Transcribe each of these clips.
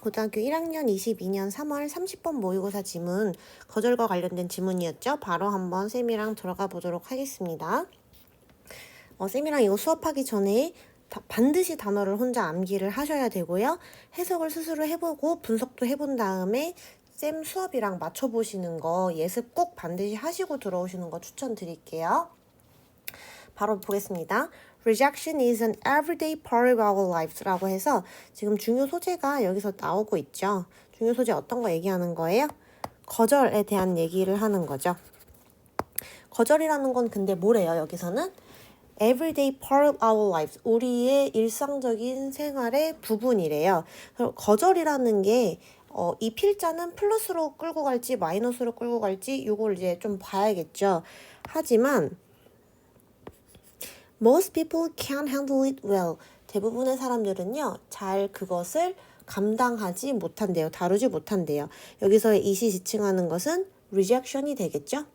고등학교 1학년 22년 3월 30번 모의고사 지문 거절과 관련된 지문이었죠. 바로 한번 쌤이랑 들어가 보도록 하겠습니다. 어, 쌤이랑 이거 수업하기 전에 다- 반드시 단어를 혼자 암기를 하셔야 되고요. 해석을 스스로 해보고 분석도 해본 다음에 쌤 수업이랑 맞춰보시는 거 예습 꼭 반드시 하시고 들어오시는 거 추천드릴게요. 바로 보겠습니다. Rejection is an everyday part of our lives 라고 해서 지금 중요 소재가 여기서 나오고 있죠. 중요 소재 어떤 거 얘기하는 거예요? 거절에 대한 얘기를 하는 거죠. 거절이라는 건 근데 뭐래요, 여기서는? everyday part of our lives. 우리의 일상적인 생활의 부분이래요. 거절이라는 게 어, 이 필자는 플러스로 끌고 갈지 마이너스로 끌고 갈지 이걸 이제 좀 봐야겠죠. 하지만 Most people can't handle it well. 대부분의 사람들은요, 잘 그것을 감당하지 못한대요. 다루지 못한대요. 여기서의 이시 지칭하는 것은 rejection이 되겠죠?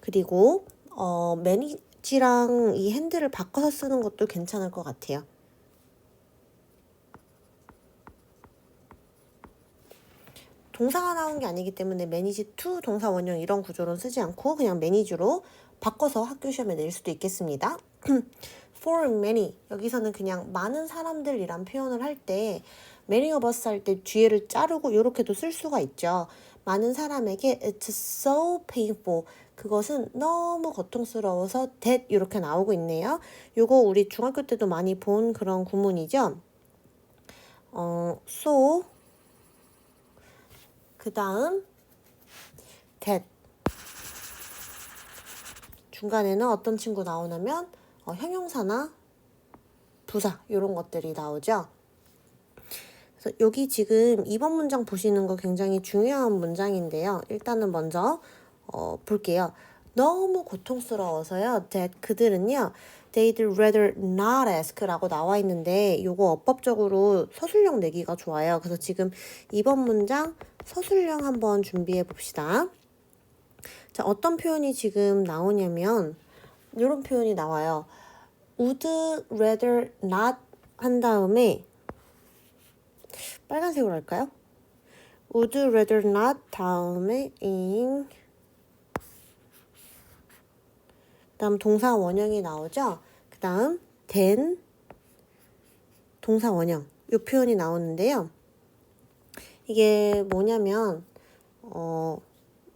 그리고 어, 매니지랑 이 핸들을 바꿔서 쓰는 것도 괜찮을 것 같아요. 동사가 나온 게 아니기 때문에 매니지 to 동사 원형 이런 구조로는 쓰지 않고 그냥 매니지로 바꿔서 학교 시험에 낼 수도 있겠습니다. For many 여기서는 그냥 많은 사람들이란 표현을 할 때 many of us 할 때 뒤에를 자르고 이렇게도 쓸 수가 있죠. 많은 사람에게 it's so painful 그것은 너무 고통스러워서 that 이렇게 나오고 있네요. 요거 우리 중학교 때도 많이 본 그런 구문이죠. 어, so 그 다음 that 중간에는 어떤 친구 나오냐면 어, 형용사나 부사 이런 것들이 나오죠. 그래서 여기 지금 2번 문장 보시는 거 굉장히 중요한 문장인데요. 일단은 먼저 어, 볼게요. 너무 고통스러워서요. that 그들은요. They'd rather not ask라고 나와 있는데 요거 어법적으로 서술형 내기가 좋아요. 그래서 지금 2번 문장 서술형 한번 준비해 봅시다. 자, 어떤 표현이 지금 나오냐면 이런 표현이 나와요. would rather not 한 다음에 빨간색으로 할까요? would rather not 다음에 in 그다음 동사 원형이 나오죠. 그 다음 then 동사 원형 이 표현이 나오는데요. 이게 뭐냐면 어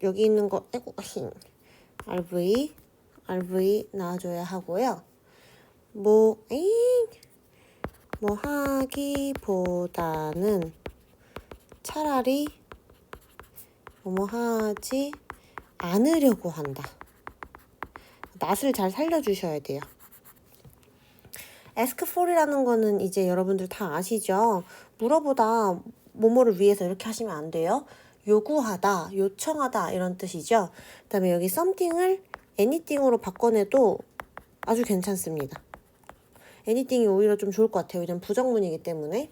여기 있는 거 아이고 힝 RV RV 나와줘야 하고요. 뭐 에잉 뭐 하기보다는 차라리 뭐뭐 하지 않으려고 한다. 낯을 잘 살려주셔야 돼요. Ask for이라는 거는 이제 여러분들 다 아시죠? 물어보다 뭐뭐를 위해서 이렇게 하시면 안 돼요. 요구하다, 요청하다 이런 뜻이죠. 그다음에 여기 something을 anything으로 바꿔내도 아주 괜찮습니다. anything이 오히려 좀 좋을 것 같아요. 왜냐면 부정문이기 때문에.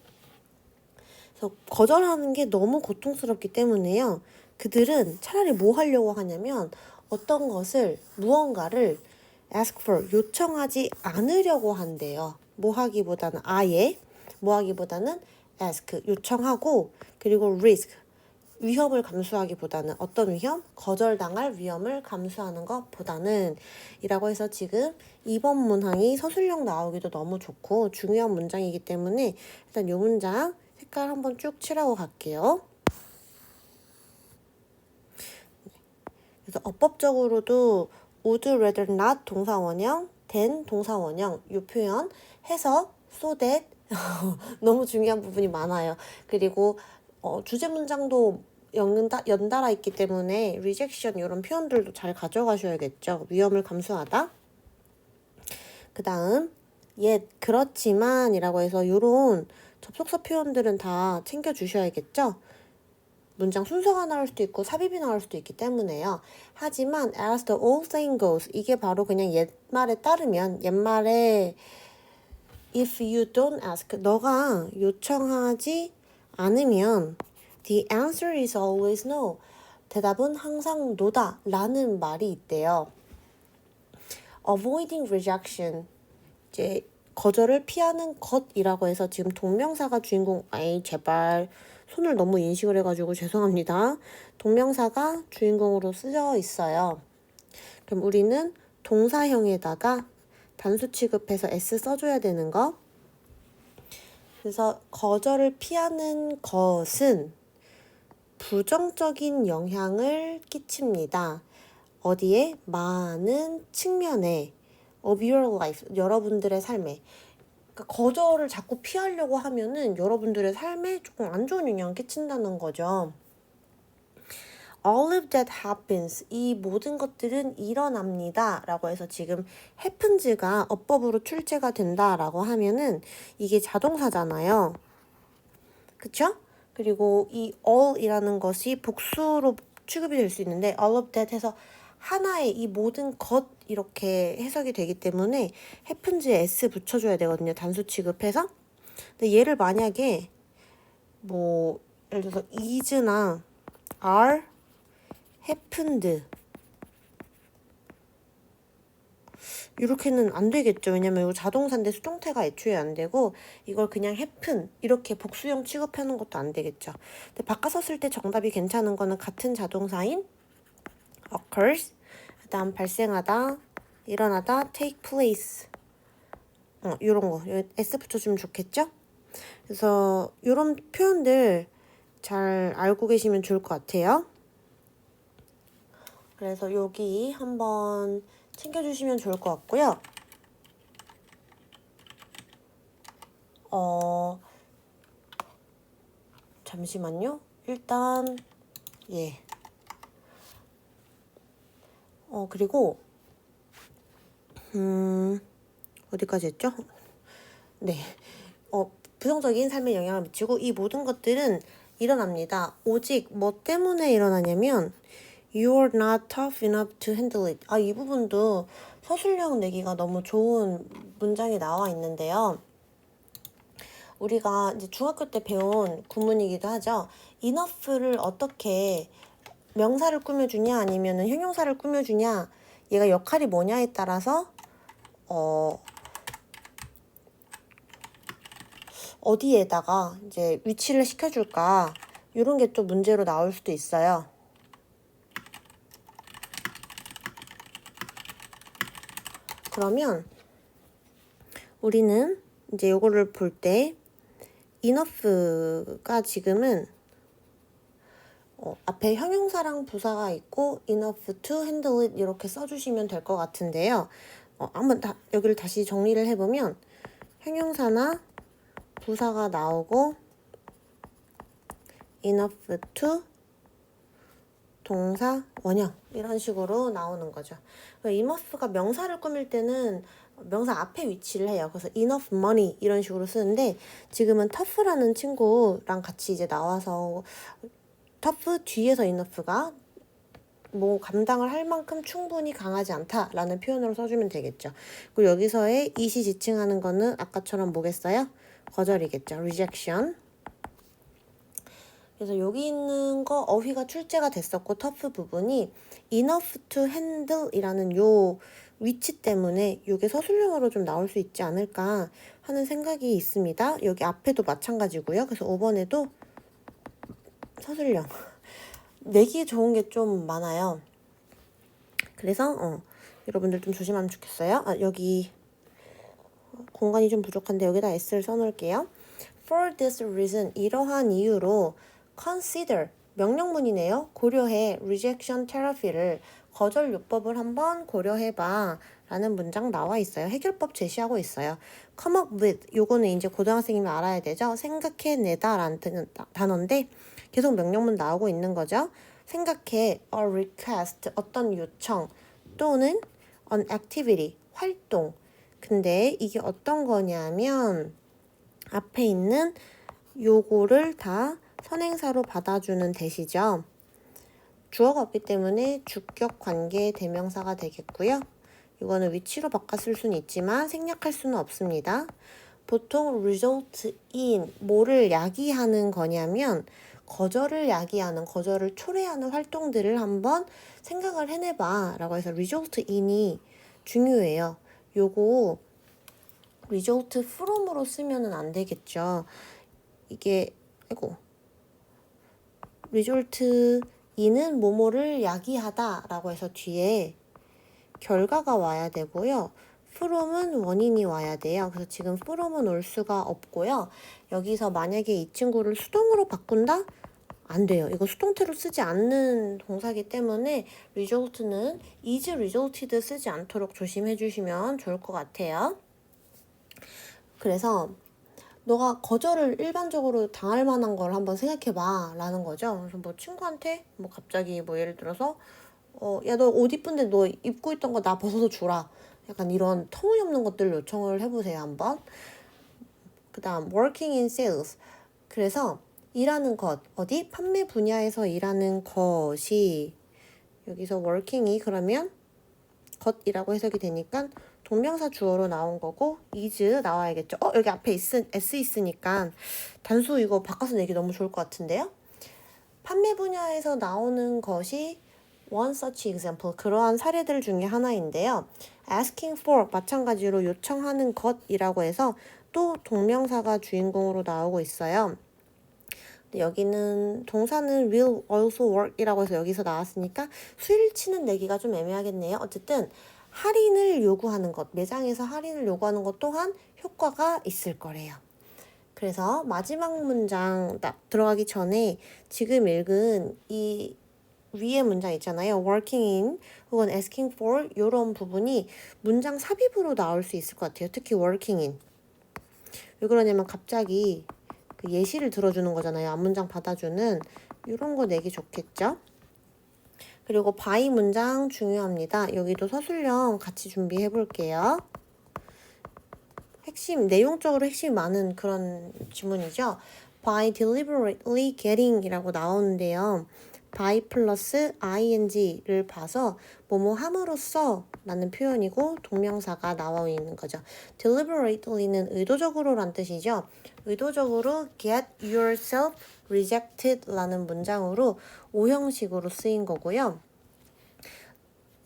그래서 거절하는 게 너무 고통스럽기 때문에요. 그들은 차라리 뭐 하려고 하냐면 어떤 것을 무언가를 ask for 요청하지 않으려고 한대요. 뭐 하기보다는 아예 뭐 하기보다는 ask 요청하고 그리고 risk 위험을 감수하기보다는 어떤 위험? 거절당할 위험을 감수하는 것보다는 이라고 해서 지금 2번 문항이 서술형 나오기도 너무 좋고 중요한 문장이기 때문에 일단 이 문장 색깔 한번 쭉 칠하고 갈게요. 그래서 어법적으로도 would rather not 동사 원형, than 동사 원형 이 표현 해서 so that 너무 중요한 부분이 많아요. 그리고 어, 주제 문장도 연다, 연달아 있기 때문에 rejection 이런 표현들도 잘 가져가셔야겠죠. 위험을 감수하다. 그 다음 yet 그렇지만 이라고 해서 이런 접속사 표현들은 다 챙겨주셔야겠죠. 문장 순서가 나올 수도 있고 삽입이 나올 수도 있기 때문에요. 하지만 as the old saying goes 이게 바로 그냥 옛말에 따르면 옛말에 if you don't ask 너가 요청하지 않으면 the answer is always no 대답은 항상 no다 라는 말이 있대요. avoiding rejection 이제 거절을 피하는 것이라고 해서 지금 동명사가 주인공, 아이, 제발. 손을 너무 인식을 해가지고 죄송합니다. 동명사가 주인공으로 쓰여 있어요. 그럼 우리는 동사형에다가 단수 취급해서 s 써줘야 되는 거. 그래서 거절을 피하는 것은 부정적인 영향을 끼칩니다. 어디에? 많은 측면에 of your life, 여러분들의 삶에. 그러니까 거절을 자꾸 피하려고 하면은 여러분들의 삶에 조금 안 좋은 영향을 끼친다는 거죠. All of that happens. 이 모든 것들은 일어납니다. 라고 해서 지금 happens가 어법으로 출제가 된다 라고 하면은 이게 자동사잖아요. 그쵸? 그리고 이 all이라는 것이 복수로 취급이 될 수 있는데 all of that 해서 하나의 이 모든 것 이렇게 해석이 되기 때문에 happens에 s 붙여줘야 되거든요. 단수 취급해서. 근데 얘를 만약에 뭐 예를 들어서 is나 are happened 이렇게는 안 되겠죠. 왜냐면 이거 자동사인데 수동태가 애초에 안 되고 이걸 그냥 happen 이렇게 복수형 취급하는 것도 안 되겠죠. 근데 바꿔서 쓸때 정답이 괜찮은 거는 같은 자동사인 occurs 그 다음 발생하다 일어나다 take place 어 요런 거 s 붙여주면 좋겠죠? 그래서 요런 표현들 잘 알고 계시면 좋을 것 같아요. 그래서 여기 한번 챙겨주시면 좋을 것 같고요. 어, 잠시만요. 일단, 예. 어, 그리고, 음, 어디까지 했죠? 네. 어, 부정적인 삶에 영향을 미치고 이 모든 것들은 일어납니다. 오직 뭐 때문에 일어나냐면, You're not tough enough to handle it. 아, 이 부분도 서술형 내기가 너무 좋은 문장이 나와 있는데요. 우리가 이제 중학교 때 배운 구문이기도 하죠. enough를 어떻게 명사를 꾸며주냐 아니면은 형용사를 꾸며주냐 얘가 역할이 뭐냐에 따라서 어 어디에다가 이제 위치를 시켜줄까 이런 게 또 문제로 나올 수도 있어요. 그러면 우리는 이제 요거를 볼 때 enough가 지금은 어, 앞에 형용사랑 부사가 있고 enough to handle it 이렇게 써주시면 될 것 같은데요. 어, 한번 다, 여기를 다시 정리를 해보면 형용사나 부사가 나오고 enough to 동사, 원형 이런 식으로 나오는 거죠. enough가 명사를 꾸밀 때는 명사 앞에 위치를 해요. 그래서 enough money 이런 식으로 쓰는데 지금은 tough라는 친구랑 같이 이제 나와서 tough 뒤에서 enough가 뭐 감당을 할 만큼 충분히 강하지 않다라는 표현으로 써주면 되겠죠. 그리고 여기서의 이시 지칭하는 거는 아까처럼 뭐겠어요? 거절이겠죠. rejection. 그래서 여기 있는 거 어휘가 출제가 됐었고 터프 부분이 enough to handle 이라는 요 위치 때문에 이게 서술형으로 좀 나올 수 있지 않을까 하는 생각이 있습니다. 여기 앞에도 마찬가지고요. 그래서 5번에도 서술형. 내기 좋은 게 좀 많아요. 그래서 어, 여러분들 좀 조심하면 좋겠어요. 아, 여기 공간이 좀 부족한데 여기다 S를 써놓을게요. For this reason, 이러한 이유로 consider 명령문이네요. 고려해 rejection therapy를 거절 요법을 한번 고려해봐 라는 문장 나와 있어요. 해결법 제시하고 있어요. come up with 요거는 이제 고등학생이면 알아야 되죠. 생각해내다 라는 단어인데 계속 명령문 나오고 있는 거죠. 생각해 a request 어떤 요청 또는 an activity 활동 근데 이게 어떤 거냐면 앞에 있는 요거를 다 선행사로 받아주는 대시죠. 주어가 없기 때문에 주격 관계 대명사가 되겠고요. 이거는 위치로 바꿔 쓸 수는 있지만 생략할 수는 없습니다. 보통 result in 뭐를 야기하는 거냐면 거절을 야기하는 거절을 초래하는 활동들을 한번 생각을 해내봐 라고 해서 result in이 중요해요. 요거 result from으로 쓰면은 안 되겠죠. 이게 아이고 result 이는 뭐뭐를 야기하다 라고 해서 뒤에 결과가 와야 되고요. From은 원인이 와야 돼요. 그래서 지금 from은 올 수가 없고요. 여기서 만약에 이 친구를 수동으로 바꾼다? 안 돼요. 이거 수동태로 쓰지 않는 동사기 때문에 result는 is resulted 쓰지 않도록 조심해 주시면 좋을 것 같아요. 그래서 너가 거절을 일반적으로 당할 만한 걸 한번 생각해 봐 라는 거죠. 그래서 뭐 친구한테 뭐 갑자기 뭐 예를 들어서 어, 야, 너 옷 이쁜데 너 입고 있던 거 나 벗어서 주라. 약간 이런 터무니없는 것들 요청을 해보세요, 한번. 그 다음, working in sales. 그래서 일하는 것, 어디? 판매 분야에서 일하는 것이, 여기서 working이 그러면 것이라고 해석이 되니까 동명사 주어로 나온 거고, is 나와야겠죠. 어, 여기 앞에 is, s 있으니까 단수 이거 바꿔서 내기 너무 좋을 것 같은데요? 판매 분야에서 나오는 것이 one such example 그러한 사례들 중에 하나인데요. asking for 마찬가지로 요청하는 것이라고 해서 또 동명사가 주인공으로 나오고 있어요. 여기는 동사는 will also work이라고 해서 여기서 나왔으니까 수일치는 내기가 좀 애매하겠네요. 어쨌든 할인을 요구하는 것, 매장에서 할인을 요구하는 것 또한 효과가 있을 거래요. 그래서 마지막 문장 딱 들어가기 전에 지금 읽은 이 위에 문장 있잖아요. working in 혹은 asking for 이런 부분이 문장 삽입으로 나올 수 있을 것 같아요. 특히 working in. 왜 그러냐면 갑자기 그 예시를 들어주는 거잖아요. 앞문장 받아주는 이런 거 내기 좋겠죠? 그리고 by 문장 중요합니다. 여기도 서술형 같이 준비해 볼게요. 핵심, 내용적으로 핵심이 많은 그런 지문이죠. by deliberately getting 이라고 나오는데요. By 플러스 ing를 봐서 뭐뭐 함으로써 라는 표현이고 동명사가 나와 있는 거죠. deliberately는 의도적으로 란 뜻이죠. 의도적으로 get yourself rejected 라는 문장으로 오형식으로 쓰인 거고요.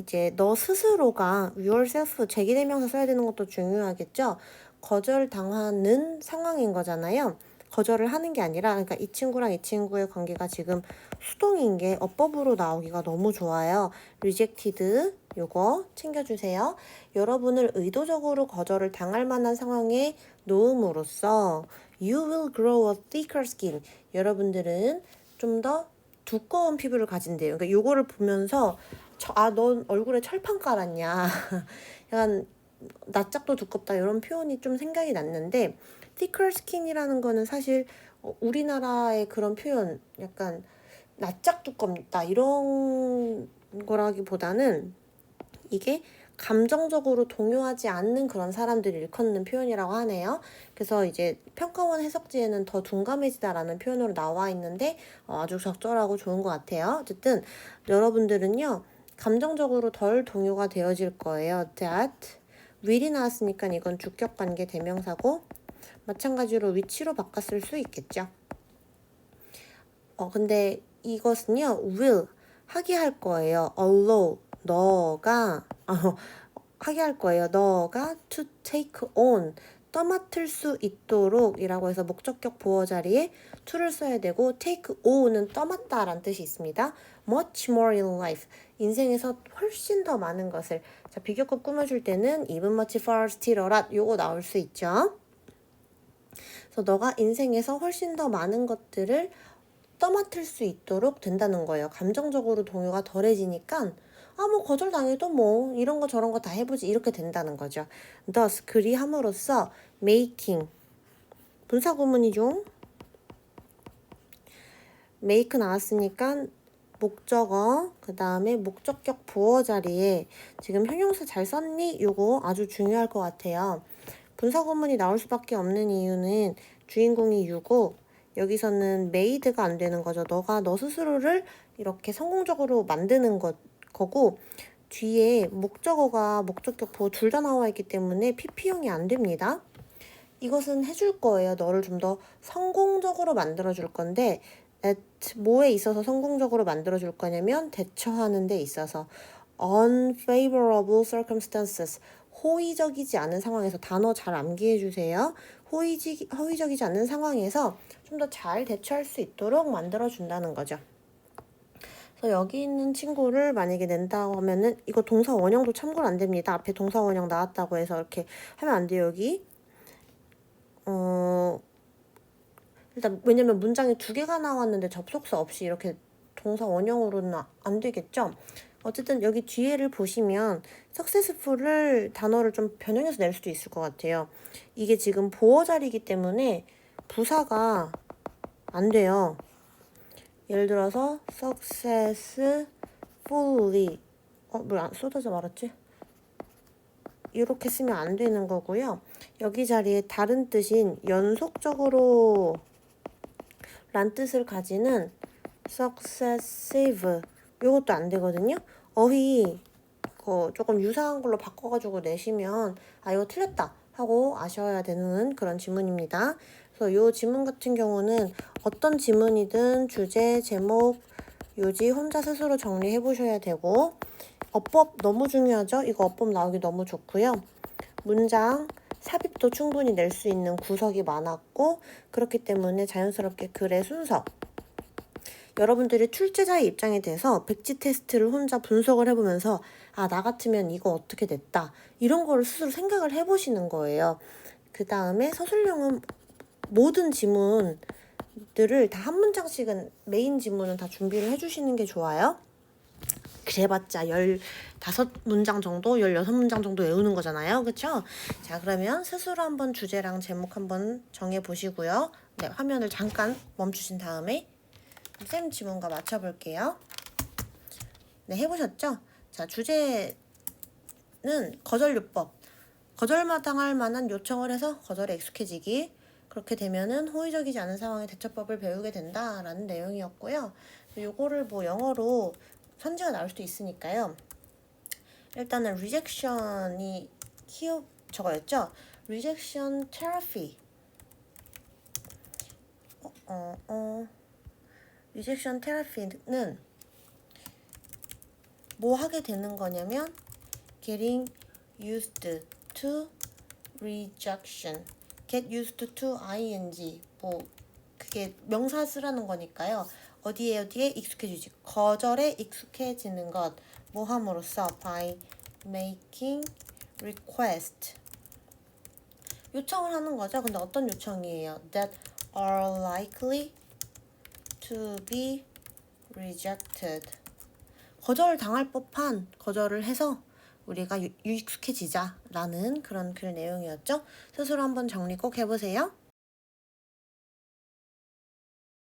이제 너 스스로가 yourself 제기대명사 써야 되는 것도 중요하겠죠. 거절당하는 상황인 거잖아요. 거절을 하는 게 아니라 그러니까 이 친구랑 이 친구의 관계가 지금 수동인 게 어법으로 나오기가 너무 좋아요. rejected 요거 챙겨주세요. 여러분을 의도적으로 거절을 당할 만한 상황에 놓음으로써 you will grow a thicker skin. 여러분들은 좀 더 두꺼운 피부를 가진대요. 그러니까 요거를 보면서 아, 넌 얼굴에 철판 깔았냐. 약간 낯짝도 두껍다 이런 표현이 좀 생각이 났는데 thicker skin이라는 거는 사실 어, 우리나라의 그런 표현 약간 낯짝 두껍다 이런 거라기보다는 이게 감정적으로 동요하지 않는 그런 사람들이 일컫는 표현이라고 하네요. 그래서 이제 평가원 해석지에는 더 둔감해지다라는 표현으로 나와 있는데 어, 아주 적절하고 좋은 것 같아요. 어쨌든 여러분들은요 감정적으로 덜 동요가 되어질 거예요. that will이 나왔으니까 이건 주격 관계 대명사고 마찬가지로 위치로 바꿨을 수 있겠죠. 어, 근데 이것은요, will, 하게 할 거예요. allow, 너가, 어, 하게 할 거예요. 너가 to take on, 떠맡을 수 있도록 이라고 해서 목적격 보어 자리에 to를 써야 되고 take on은 떠맡다 라는 뜻이 있습니다. much more in life. 인생에서 훨씬 더 많은 것을. 자, 비교급 꾸며줄 때는 even much far still a lot 요거 나올 수 있죠. 그래서 너가 인생에서 훨씬 더 많은 것들을 떠맡을 수 있도록 된다는 거예요. 감정적으로 동요가 덜해지니까 아 뭐 거절당해도 뭐 이런 거 저런 거 다 해보지 이렇게 된다는 거죠. thus 그리함으로써 making 분사 구문이죠. make 나왔으니까 목적어 그 다음에 목적격 부어 자리에 지금 형용사 잘 썼니? 요거 아주 중요할 것 같아요. 분사 구문이 나올 수밖에 없는 이유는 주인공이 유고 여기서는 메이드가 안 되는 거죠. 너가 너 스스로를 이렇게 성공적으로 만드는 것, 거고 뒤에 목적어가 목적격 보호 둘다 나와 있기 때문에 PP형이 안 됩니다. 이것은 해줄 거예요. 너를 좀 더 성공적으로 만들어 줄 건데 at 뭐에 있어서 성공적으로 만들어 줄 거냐면 대처하는 데 있어서 unfavorable circumstances 호의적이지 않은 상황에서 단어 잘 암기해 주세요. 호의지, 호의적이지 않은 상황에서 좀 더 잘 대처할 수 있도록 만들어 준다는 거죠. 그래서 여기 있는 친구를 만약에 낸다고 하면은 이거 동사 원형도 참고는 안 됩니다. 앞에 동사 원형 나왔다고 해서 이렇게 하면 안 돼요, 여기. 어, 일단 왜냐면 문장이 두 개가 나왔는데 접속사 없이 이렇게 동사 원형으로는 아- 안 되겠죠? 어쨌든 여기 뒤에를 보시면 successful을 단어를 좀 변형해서 낼 수도 있을 것 같아요. 이게 지금 보어 자리이기 때문에 부사가 안 돼요. 예를 들어서 successfully 어, 뭘안 쏟아져 말았지? 이렇게 쓰면 안 되는 거고요. 여기 자리에 다른 뜻인 연속적으로 란 뜻을 가지는 successive 요것도 안 되거든요. 어휘 그 조금 유사한 걸로 바꿔가지고 내시면 아 이거 틀렸다 하고 아셔야 되는 그런 지문입니다. 그래서 요 지문 같은 경우는 어떤 지문이든 주제, 제목, 요지 혼자 스스로 정리해 보셔야 되고 어법 너무 중요하죠. 이거 어법 나오기 너무 좋고요. 문장 삽입도 충분히 낼 수 있는 구석이 많았고 그렇기 때문에 자연스럽게 글의 순서 여러분들이 출제자의 입장에 대해서 백지 테스트를 혼자 분석을 해보면서 아 나 같으면 이거 어떻게 됐다 이런 거를 스스로 생각을 해보시는 거예요. 그 다음에 서술형은 모든 지문들을 다 한 문장씩은 메인 지문은 다 준비를 해주시는 게 좋아요. 그래봤자 15문장 정도, 16문장 정도 외우는 거잖아요. 그쵸? 자, 그러면 스스로 한번 주제랑 제목 한번 정해 보시고요. 네, 화면을 잠깐 멈추신 다음에 쌤 지문과 맞춰 볼게요. 네, 해 보셨죠? 자, 주제는 거절 요법. 거절마당할 만한 요청을 해서 거절에 익숙해지기. 그렇게 되면은 호의적이지 않은 상황의 대처법을 배우게 된다라는 내용이었고요. 요거를 뭐 영어로 선지가 나올 수도 있으니까요. 일단은 rejection이 키워 저거였죠. rejection therapy. 어, 어, 어. rejection therapy는 뭐 하게 되는 거냐면 getting used to rejection. get used to ing. 뭐 그게 명사 쓰라는 거니까요. 어디에 어디에 익숙해지지. 거절에 익숙해지는 것. 뭐 함으로써 by making request. 요청을 하는 거죠. 근데 어떤 요청이에요? that are likely to be rejected. 거절 당할 법한 거절을 해서 우리가 유- 익숙해지자라는 그런 글 내용이었죠. 스스로 한번 정리 꼭 해보세요.